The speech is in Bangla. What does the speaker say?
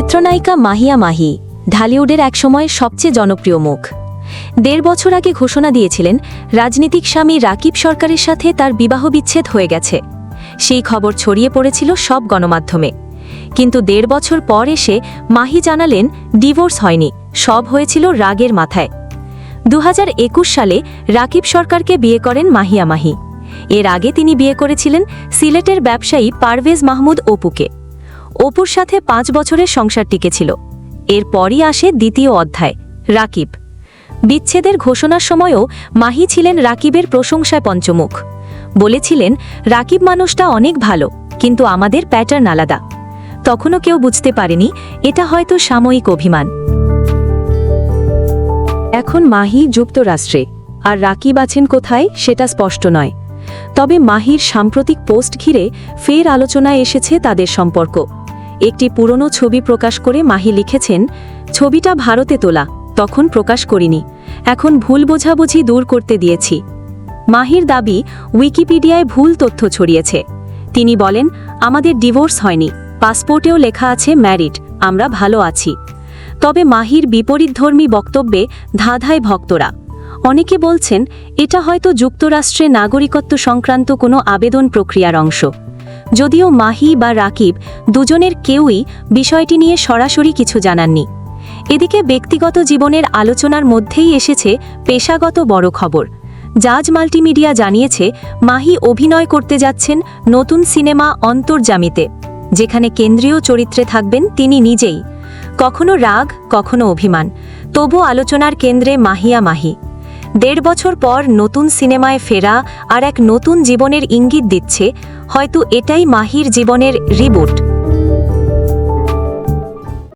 চিত্রনায়িকা মাহিয়া মাহি ঢালিউডের একসময় সবচেয়ে জনপ্রিয় মুখ। দেড় বছর আগে ঘোষণা দিয়েছিলেন, রাজনীতিক স্বামী রাকিব সরকারের সাথে তার বিবাহ বিচ্ছেদ হয়ে গেছে। সেই খবর ছড়িয়ে পড়েছিল সব গণমাধ্যমে। কিন্তু দেড় বছর পর এসে মাহি জানালেন, ডিভোর্স হয়নি, সব হয়েছিল রাগের মাথায়। দু হাজার একুশ সালে রাকিব সরকারকে বিয়ে করেন মাহিয়া মাহি। এর আগে তিনি বিয়ে করেছিলেন সিলেটের ব্যবসায়ী পারভেজ মাহমুদ অপুকে। অপুর সাথে পাঁচ বছরের সংসার টিকেছিল। এরপরই আসে দ্বিতীয় অধ্যায়, রাকিব। বিচ্ছেদের ঘোষণার সময়ও মাহি ছিলেন রাকিবের প্রশংসায় পঞ্চমুখ। বলেছিলেন, রাকিব মানুষটা অনেক ভালো, কিন্তু আমাদের প্যাটার্ন আলাদা। তখনও কেউ বুঝতে পারেনি, এটা হয়তো সাময়িক অভিমান। এখন মাহি যুক্তরাষ্ট্রে, আর রাকিব আছেন কোথায় সেটা স্পষ্ট নয়। তবে মাহির সাম্প্রতিক পোস্ট ঘিরে ফের আলোচনায় এসেছে তাদের সম্পর্ক। একটি পুরনো ছবি প্রকাশ করে মাহি লিখেছেন, ছবিটা ভারতে তোলা, তখন প্রকাশ করিনি। এখন ভুল বোঝাবুঝি দূর করতে দিয়েছি। মাহির দাবি উইকিপিডিয়ায় ভুল তথ্য ছড়িয়েছে। তিনি বলেন, আমাদের ডিভোর্স হয়নি, পাসপোর্টেও লেখা আছে ম্যারিড, আমরা ভালো আছি। তবে মাহির বিপরীতধর্মী বক্তব্যে ধাঁধায় ভক্তরা, অনেকে বলছেন, এটা হয়তো যুক্তরাষ্ট্রে নাগরিকত্ব সংক্রান্ত কোনো আবেদন প্রক্রিয়ার অংশ। যদিও মাহি বা রাকিব দুজনের কেউই বিষয়টি নিয়ে সরাসরি কিছু জানাননি। এদিকে ব্যক্তিগত জীবনের আলোচনার মধ্যেই এসেছে পেশাগত বড় খবর। জাজ মাল্টিমিডিয়া জানিয়েছে, মাহি অভিনয় করতে যাচ্ছেন নতুন সিনেমা অন্তর্জামিতে, যেখানে কেন্দ্রীয় চরিত্রে থাকবেন তিনি নিজেই। কখনো রাগ, কখনো অভিমান, তবু আলোচনার কেন্দ্রে মাহিয়া মাহি। দেড় বছর পর নতুন সিনেমায় ফেরা আর এক নতুন জীবনের ইঙ্গিত দিচ্ছে হয়তো এটাই মাহির জীবনের রিবুট।